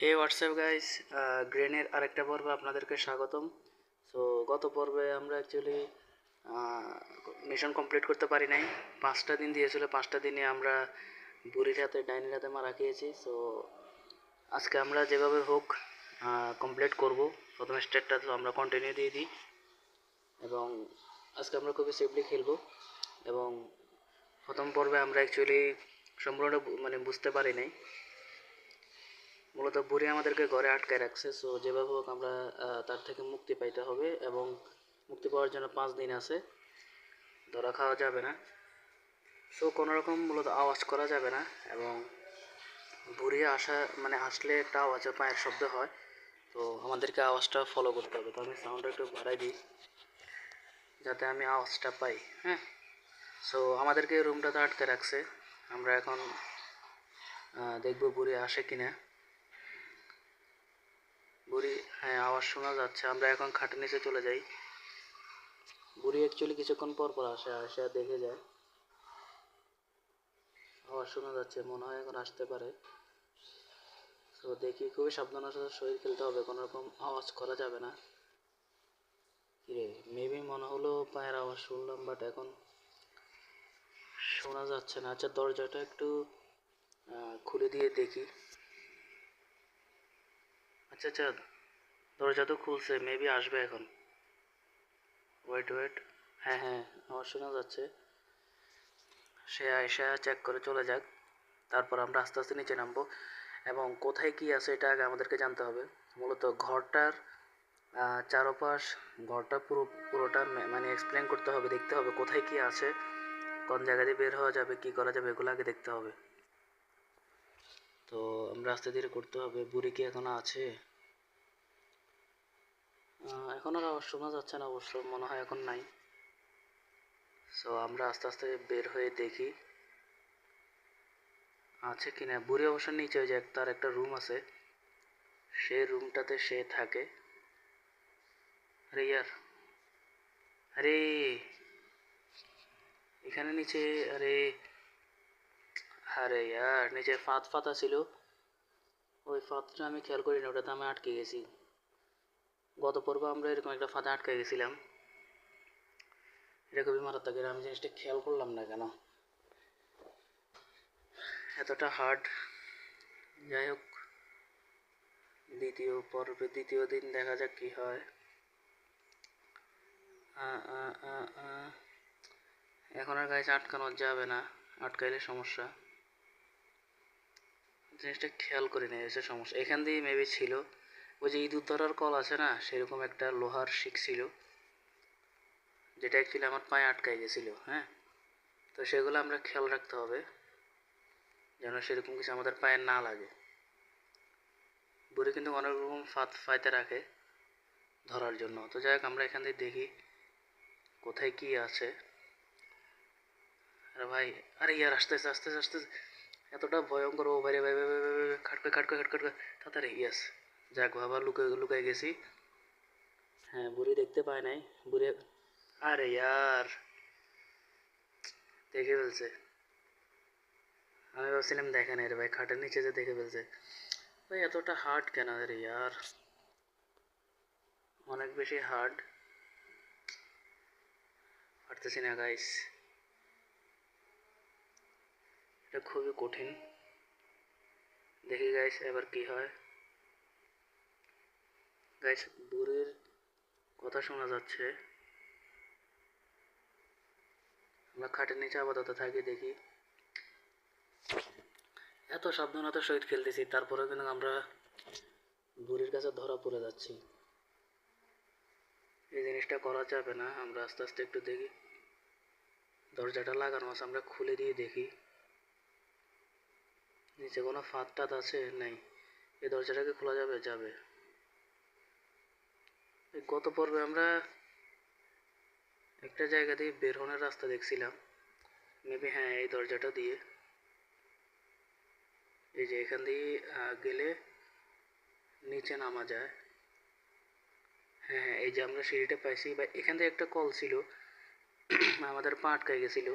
এই WhatsApp guys গ্রেনের আরেকটা পর্বে আপনাদেরকে স্বাগতম। সো গত পর্বে আমরা অ্যাকচুয়ালি মিশন কমপ্লিট করতে পারি নাই। পাঁচটা দিন দিয়েছিল, পাঁচটা দিনে আমরা বুড়ির হাতে, ডাইনির হাতে মারা খেয়েছি। সো আজকে আমরা যেভাবে হোক কমপ্লিট করব। প্রথম স্টেটটা তো আমরা কন্টিনিউ দিয়ে দিই। এবং আজকে আমরা খুবই সেফলি খেলব। এবং প্রথম পর্বে আমরা অ্যাকচুয়ালি সম্পূর্ণ মানে বুঝতে পারি নাই। মূলত বুড়ি আমাদেরকে ঘরে আটকায় রাখছে। সো যেভাবে হোক আমরা তার থেকে মুক্তি পাইতে হবে এবং মুক্তি পাওয়ার জন্য পাঁচ দিন আছে। ধরা খাওয়া যাবে না। সো কোনো রকম মূলত আওয়াজ করা যাবে না এবং বুড়ি আসা মানে আসলে একটা আওয়াজে পায়ের শব্দ হয়। তো আমাদেরকে আওয়াজটা ফলো করতে হবে। তো আমি সাউন্ডটা একটু বাড়াই দিই, যাতে আমি আওয়াজটা পাই হ্যাঁ? সো আমাদেরকে রুমটাতে আটকে রাখছে। আমরা এখন দেখব বুড়ি আসে কিনা। বুড়ি হ্যাঁ আওয়াজ শোনা যাচ্ছে। আমরা এখন খাটের নিচে চলে যাই। বুড়ি অ্যাকচুয়ালি কিছুক্ষণ পর পর আসে আসে দেখে যায়। আওয়াজ শোনা যাচ্ছে, মনে হয় এখন আসতে পারে। তো দেখি, খুবই সাবধানের সাথে শরীর খেলতে হবে, কোনো রকম আওয়াজ করা যাবে না। কিরে মেবি মনে হলো পায়ের আওয়াজ শুনলাম বাট এখন শোনা যাচ্ছে না। আচ্ছা দরজাটা একটু খুলে দিয়ে দেখি। আচ্ছা আচ্ছা দরজা তো খুলছে মেবি আসবে এখন। ওয়েট ওয়েট হ্যাঁ হ্যাঁ আমার শোনা যাচ্ছে। সে আয়সা চেক করে চলে যাক। তারপর আমরা আস্তে আস্তে নিচে নামবো। এবং কোথায় কি আছে এটা আগে আমাদেরকে জানতে হবে। মূলত ঘরটার চারপাশ, ঘরটা পুরো, পুরোটা মানে এক্সপ্লেন করতে হবে, দেখতে হবে কোথায় কি আছে, কোন জায়গা দিয়ে বের হওয়া যাবে, কি করা যাবে, এগুলো আগে দেখতে হবে। তো আমরা আস্তে ধীরে করতে হবে। বুড়ি কি এখনও আছে? এখন আর আওয়াজ শোনা যাচ্ছে না অবশ্য, মনে হয় এখন নাই। সো আমরা আস্তে আস্তে বের হয়ে দেখি। আছে কি না বুড়ি অবশ্য নিচে ওই যে তার একটা রুম আছে। সেই রুমটাতে সে থাকে। আরে ইয়ার। আরে! এখানে নিচে, আরে! আরে ইয়ার, নিচে ফাঁদ ফাতা ছিল। ওই ফাঁদটা আমি খেয়াল করিনি, ওটাতে আমি আটকে গেছি। গত পর্বে আমরা এরকম একটা ফাঁদে আটকে গেছিলাম। এটা খুবই মারাত্মক এর আমি জিনিসটা খেয়াল করলাম না কেন? এতটা হার্ড যাই হোক, দ্বিতীয় পর্বে, দ্বিতীয় দিন দেখা যাক কি হয়। এখন আর গাছ আটকানো যাবে না, আটকাইলে সমস্যা। জিনিসটা খেয়াল করে নিয়ে এসে সমস্যা। এখান দিয়ে মেবি ছিল। ওই যে ইঁদুর ধরার কল আছে না, সেরকম একটা লোহার শিক ছিল, যেটা অ্যাকচুয়ালি আমার পায়ে আটকাই গেছিল হ্যাঁ? তো সেগুলো আমরা খেয়াল রাখতে হবে, যেন সেরকম কিছু আমাদের পায়ে না লাগে। বুড়ি কিন্তু অনেক রকম ফাত ফাইতে রাখে ধরার জন্য। তো যাই হোক, আমরা এখান থেকে দেখি কোথায় কি আছে। আরে ভাই, আরে ইয়ার, আসতেছে আসতেছে আসতেছে। এতটা ভয়ঙ্কর, ও ভাই ভাই ভাই ভাই খাটকে খাটকে খাটকে, তাড়াতাড়ি ইয়াস যাক বাবা লুকে লুকাই গেছি হ্যাঁ বুড়ি দেখতে পায় নাই বুড়ি আরে ইয়ার দেখে ফেলছে আমি ভাবছিলাম দেখে নাই রে ভাই খাটের নিচে যে দেখে ফেলছে ভাই এতটা হার্ড কেন রে ইয়ার অনেক বেশি হার্ড পারতেছি না গাইস এটা খুবই কঠিন দেখি গাইস এবার কি হয় গাইস বুড়ির কথা শোনা যাচ্ছে। আমরা খাটের নিচে আপাতত থাকি, দেখি। এত সাবধানতার সহিত খেলতেছি, তারপরেও কিন্তু আমরা বুড়ির কাছে ধরা পড়ে যাচ্ছি। এই জিনিসটা করা যাবে না, আমরা আস্তে আস্তে একটু দেখি। দরজাটা লাগানো আছে, আমরা খুলে দিয়ে দেখি। নিচে কোনো ফাঁদ টাদ আছে? নাই। এই দরজাটাকে খোলা যাবে? যাবে। গত পর্বে আমরা একটা জায়গা দিয়ে বের হওয়ার রাস্তা দেখছিলাম। মেবি হ্যাঁ এই দরজাটা দিয়ে। এই যে এখান দিয়ে গেলে নিচে নামা যায়। হ্যাঁ হ্যাঁ এই যে আমরা সিঁড়িটা পাইছি, বা এখান থেকে একটা কল ছিল। আমাদের পা আটকাই গেছিল।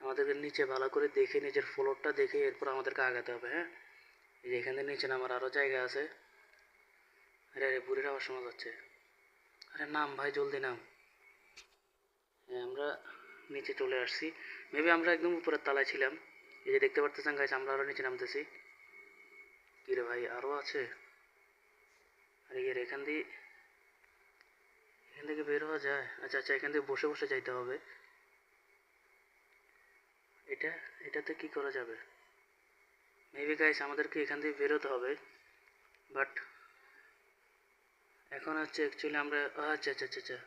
আমাদেরকে নিচে ভালো করে দেখে, নিজের ফ্লোরটা দেখে এরপর আমাদেরকে আগাতে হবে হ্যাঁ? এই যে এখান থেকে নিচে নামার আরও জায়গা আছে। আরে আরে বুড়ির আওয়াজ শোনা যাচ্ছে। আরে নাম ভাই, জলদি নাম। হ্যাঁ আমরা নিচে চলে আসছি। মেবি আমরা একদম উপরের তালায় ছিলাম। এই যে দেখতে পারতেছেন গাইস আমরা আরও নিচে নামতেছি। কী রে ভাই আরও আছে? আরে এর এখান দিয়ে এখান থেকে বের হওয়া যায়? আচ্ছা আচ্ছা এখান থেকে বসে বসে যাইতে হবে। এটা, এটাতে কি করা যাবে? মেবি গাইস আমাদেরকে এখান থেকে বেরোতে হবে। বাট এখন হচ্ছে অ্যাকচুয়ালি আমরা আচ্ছা আচ্ছা আচ্ছা আচ্ছা।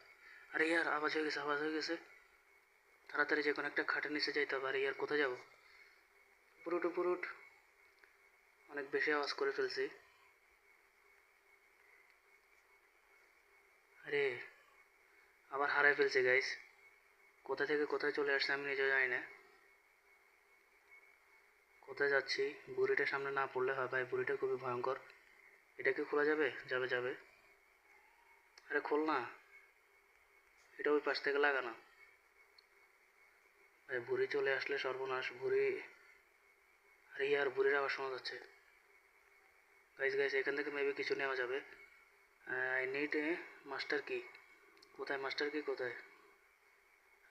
আরে ইয়ার, আওয়াজ হয়ে গেছে, আওয়াজ হয়ে গেছে। তাড়াতাড়ি যে কোনো একটা খাটের নিচে যাইতে হবে। আরে ইয়ার, কোথায় যাব? পুরুট পুরুট অনেক বেশি আওয়াজ করে ফেলছি। আরে, আবার হারাই ফেলছে গাইস কোথা থেকে কোথায় চলে আসছে আমি নিজেও জানি না। কোথায় যাচ্ছি? বুড়িটা সামনে না পড়লে হয়, ভাই। বুড়িটা খুবই ভয়ঙ্কর। এটা কি খোলা যাবে? যাবে যাবে। আরে খোল না। এটা ওই পাশ থেকে লাগানো ভাই বুড়ি চলে আসলে সর্বনাশ বুড়ি আরে ইয়ার বুড়ির আবার শোনা যাচ্ছে। গাইজ গাইজ এখান থেকে মেবি কিছু নেওয়া যাবে। I need a master key কোথায়? মাস্টার কি কোথায়?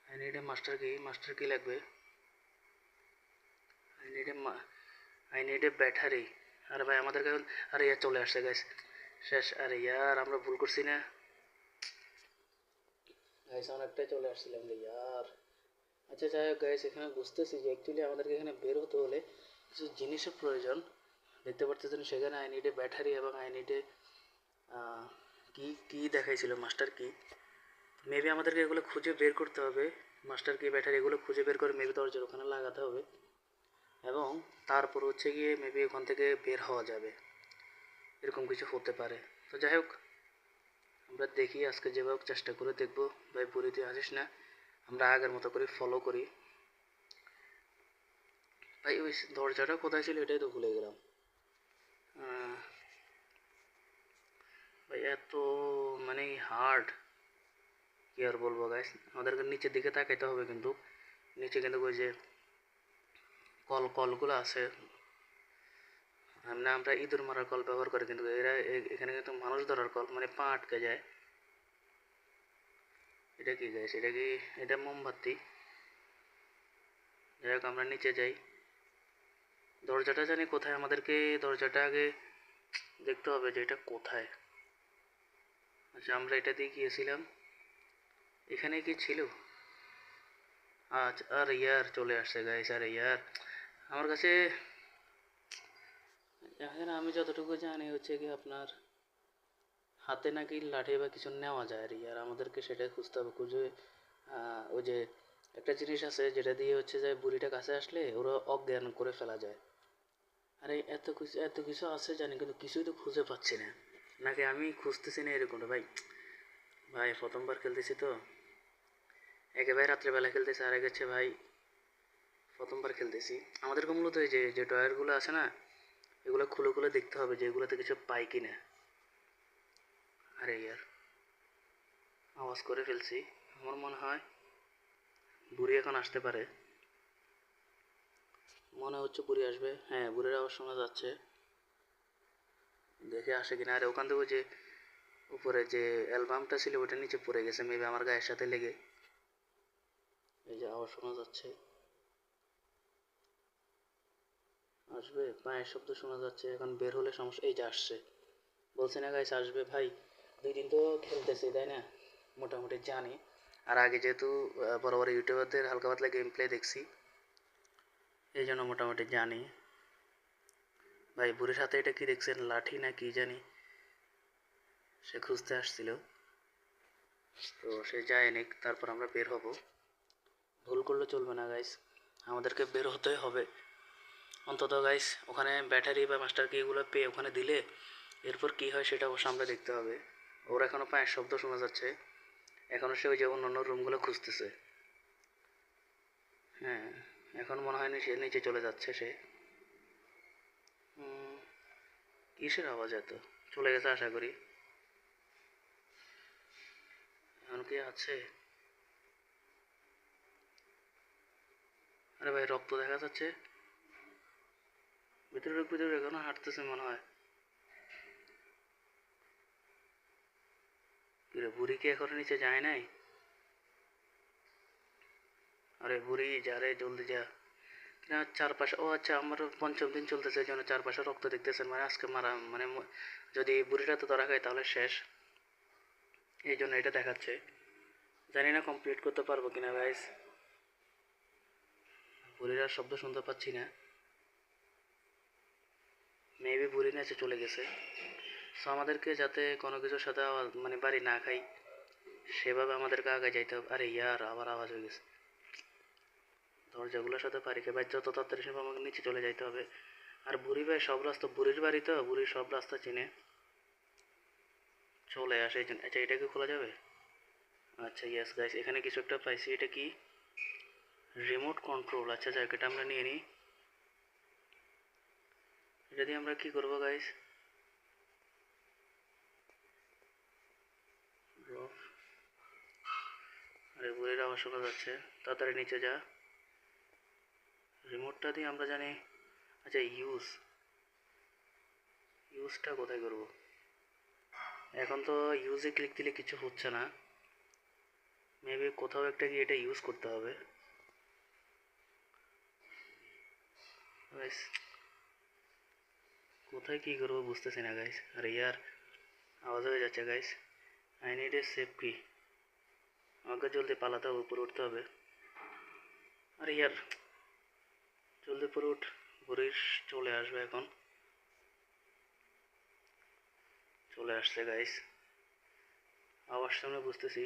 I need a master key master key লাগবে। I need a I need a battery আরে ভাই, আমাদের কাছে আরে ইয়ার চলে আসছে গাইস শেষ। আরে ইয়ার, আমরা ভুল করছি না। গাইস অনেকটাই চলে আসছিলাম রে ইয়ার আচ্ছা যাই হোক গাইস এখানে বুঝতেছি যে অ্যাকচুয়ালি আমাদেরকে এখানে বের হতে হলে কিছু জিনিসের প্রয়োজন। দেখতে পারতেছেন, সেখানে আই নিডে ব্যাটারি এবং আই নিডে কি কি দেখাইছিল মাস্টার কি মেবি আমাদেরকে এগুলো খুঁজে বের করতে হবে। মাস্টার কি ব্যাটারি এগুলো খুঁজে বের করে মেবি দরজার ওখানে লাগাতে হবে। এবং তারপর হচ্ছে গিয়ে মেবি ওখান থেকে বের হওয়া যাবে। এরকম কিছু হতে পারে। তো যাই হোক আমরা দেখি, আজকে যেভাবে চেষ্টা করে দেখব, ভাই পুরী তুই আসিস না, আমরা আগের মতো করে ফলো করি। ভাই, ওই দরজাটা কোথায় ছিল এটাই তো ভুলে গেলাম। ভাই, এত মানে হার্ড কি আর বলব গাইস আমাদেরকে নিচের দিকে তাকাইতে হবে কিন্তু। নিচে কিন্তু ওই যে কল কলগুলো আছে আমরা আমরা ইঁদুর মারার কল ব্যবহার করি, কিন্তু এরা এখানে কিন্তু মানুষ ধরার কল মানে পা আটকে যায়। এটা কি গাইস এটা কি এটা মোমবাতি? যাই হোক, আমরা নিচে যাই। দরজাটা জানি কোথায়? আমাদেরকে দরজাটা আগে দেখতে হবে যে এটা কোথায়। আচ্ছা আমরা এটা দিয়ে গিয়েছিলাম। এখানে কি ছিল? আচ্ছা আর ইয়ার, চলে আসছে গাইস আর ইয়ার। আমার কাছে এখানে আমি যতটুকু জানি হচ্ছে কি আপনার হাতে নাকি লাঠি বা কিছু নেওয়া যায় আর আর আমাদেরকে সেটাই খুঁজতে হবে। খুঁজে ওই যে একটা জিনিস আছে যেটা দিয়ে হচ্ছে যে বুড়িটা কাছে আসলে ওরা অজ্ঞান করে ফেলা যায়। আরে, এত কিছু এত কিছু আছে জানি, কিন্তু কিছুই তো খুঁজে পাচ্ছি না। নাকি আমি খুঁজতেছি না এরকমটা? ভাই ভাই, প্রথমবার খেলতেছি তো। একে ভাই রাত্রেবেলা খেলতেছি। আর হচ্ছে ভাই, প্রথমবার খেলতেছি। আমাদেরকে মূলত এই যে যে ডয়ারগুলো আছে না এগুলো খুলে খুলে দেখতে হবে যে এগুলোতে কিছু পাই কি না আরে ইয়ার, আওয়াজ করে ফেলছি। আমার মনে হয় বুড়ি এখন আসতে পারে। মনে হচ্ছে বুড়ি আসবে। হ্যাঁ বুড়ির আওয়াজ শোনা যাচ্ছে। দেখে আসে কিনা। আরে ওখান থেকে যে উপরে যে অ্যালবামটা ছিল, ওটা নিচে পড়ে গেছে। মেবি আমার গায়ের সাথে লেগে। এই যে আওয়াজ শোনা যাচ্ছে। আসবে, পায়ের শব্দ শোনা যাচ্ছে, এখন বের হলে সমস্যা, এই যে আসছে। বলছে না গাইস আসবে, ভাই, দুই দিন তো খেলতেছি, তাই না? মোটামুটি জানি। আর আগে যেহেতু বড় বড় ইউটিউবারদের হালকা পাতলা গেম প্লে দেখছি, এই জন্য মোটামুটি জানি। ভাই, বুড়ির হাতে এটা কি দেখছেন, লাঠি না কি জানি? সে খুঁজতে আসছিল। তো সে যায়নি তারপর আমরা বের হব। ভুল করলে চলবে না গাইস আমাদেরকে বের হতে হবে। অন্তত গাইস ওখানে ব্যাটারি বা মাস্টার কি এগুলো পেয়ে ওখানে দিলে এরপর কি হয় সেটা অবশ্য আমরা দেখতে হবে। ওর এখনও পায়ের শব্দ শোনা যাচ্ছে। এখনও সে ওই যে অন্য অন্য রুমগুলো খুঁজতেছে। হ্যাঁ এখন মনে হয় নিচে নিচে চলে যাচ্ছে সে। কিসের আওয়াজ এত? চলে গেছে আশা করি। এখন কি আছে? আরে ভাই, রক্ত দেখা যাচ্ছে। ভিতরে ভিতরে এখনও হাঁটতেছে মনে হয়। বুড়ি কি এখনও নিচে যায় নাই? আরে বুড়ি যা রে জলদি যা। চারপাশে ও আচ্ছা আমার পঞ্চম দিন চলতেছে জন্য চারপাশে রক্ত দেখতেছেন মানে আজকে মারা মানে যদি বুড়িটা তো ধরা খায়, তাহলে শেষ। এই জন্য এটা দেখাচ্ছে। জানি না কমপ্লিট করতে পারব কিনা গাইস বুড়ির শব্দ শুনতে পাচ্ছি না। মেবি বুড়ি নেচে চলে গেছে। সো আমাদেরকে যাতে কোনো কিছুর সাথে আওয়াজ- মানে বাড়ি না খাই, সেভাবে আমাদেরকে আগে যাইতে হবে। আরে ইয়ার, আবার আওয়াজ হয়ে গেছে। দরজাগুলোর সাথে পারি ভাই, যত তাড়াতাড়ি সম্ভব আমাকে নিচে চলে যাইতে হবে। আর বুড়ি ভাই সব রাস্তা, বুড়ির বাড়ি তো, বুড়ির সব রাস্তা চিনে। চলে আসে আচ্ছা এটা কি খোলা যাবে? আচ্ছা ইয়াস গাইস এখানে কিছু একটা পাইছি। এটা কি? রিমোট কন্ট্রোল আচ্ছা যাক, এটা আমরা নিয়ে নিই। এটা দিয়ে আমরা কি করব গাইস আরে বুড়ির আওয়াজ শোনা যাচ্ছে। তাড়াতাড়ি নিচে যা। রিমোটটা দিয়ে আমরা জানি। আচ্ছা ইউজ ইউজটা কোথায় করব? এখন তো ইউজে ক্লিক দিলে কিছু হচ্ছে না। মেবি কোথাও একটা গিয়ে এটা ইউজ করতে হবে। Guys, কোথায় কি করব বুঝতেছি না গাইস আরে ইয়ার, আওয়াজ হয়ে যাচ্ছে guys I need a safe কি আমাকে জলদি পালাতে হবে, উপরে উঠতে হবে। আরে ইয়ার, জলদি উপরে উঠ বুড়ির চলে আসবে এখন। চলে আসছে গাইস আওয়াজ সামনে বুঝতেছি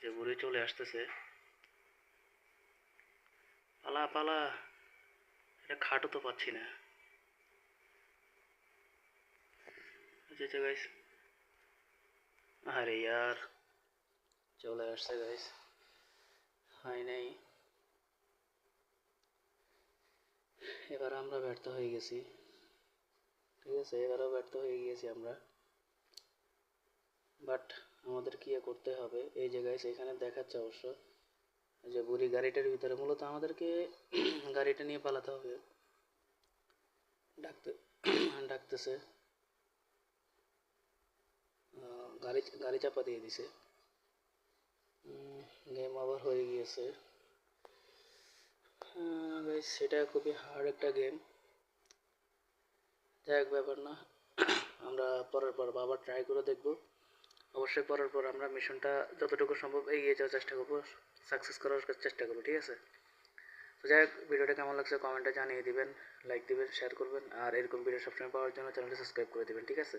যে বুড়ি চলে আসতেছে। পালা পালা। এটা খাটও তো পাচ্ছি না। আচ্ছা গাইস আরে ইয়ার চলে আসছে গাইস হয় নাই এবার আমরা ব্যর্থ হয়ে গেছি ঠিক আছে এবারও ব্যর্থ হয়ে গিয়েছি আমরা। বাট আমাদের কি করতে হবে? এই যে গাইস এখানে দেখাচ্ছে অবশ্য যে বুড়ি গাড়িটার ভিতরে মূলত আমাদেরকে গাড়িটা নিয়ে পালাতে হবে। ডাকতে, ডাকতেছে। গাড়ি গাড়ি চাপা দিয়ে দিছে। গেম আবার হয়ে গিয়েছে। গাইস সেটা খুবই হার্ড একটা গেম যাই হোক, ব্যাপার না। আমরা পরের পর আবার ট্রাই করে দেখব। অবশ্যই পরের পর আমরা মিশনটা যতটুকু সম্ভব এগিয়ে যাওয়ার চেষ্টা করব সাকসেস করার চেষ্টা করব, ঠিক আছে? তো যাই হোক ভিডিওটা কেমন লাগছে কমেন্টে জানিয়ে দিবেন লাইক দিবেন শেয়ার করবেন, আর এরকম ভিডিও সবসময় পাওয়ার জন্য চ্যানেলটি সাবস্ক্রাইব করে দিবেন, ঠিক আছে?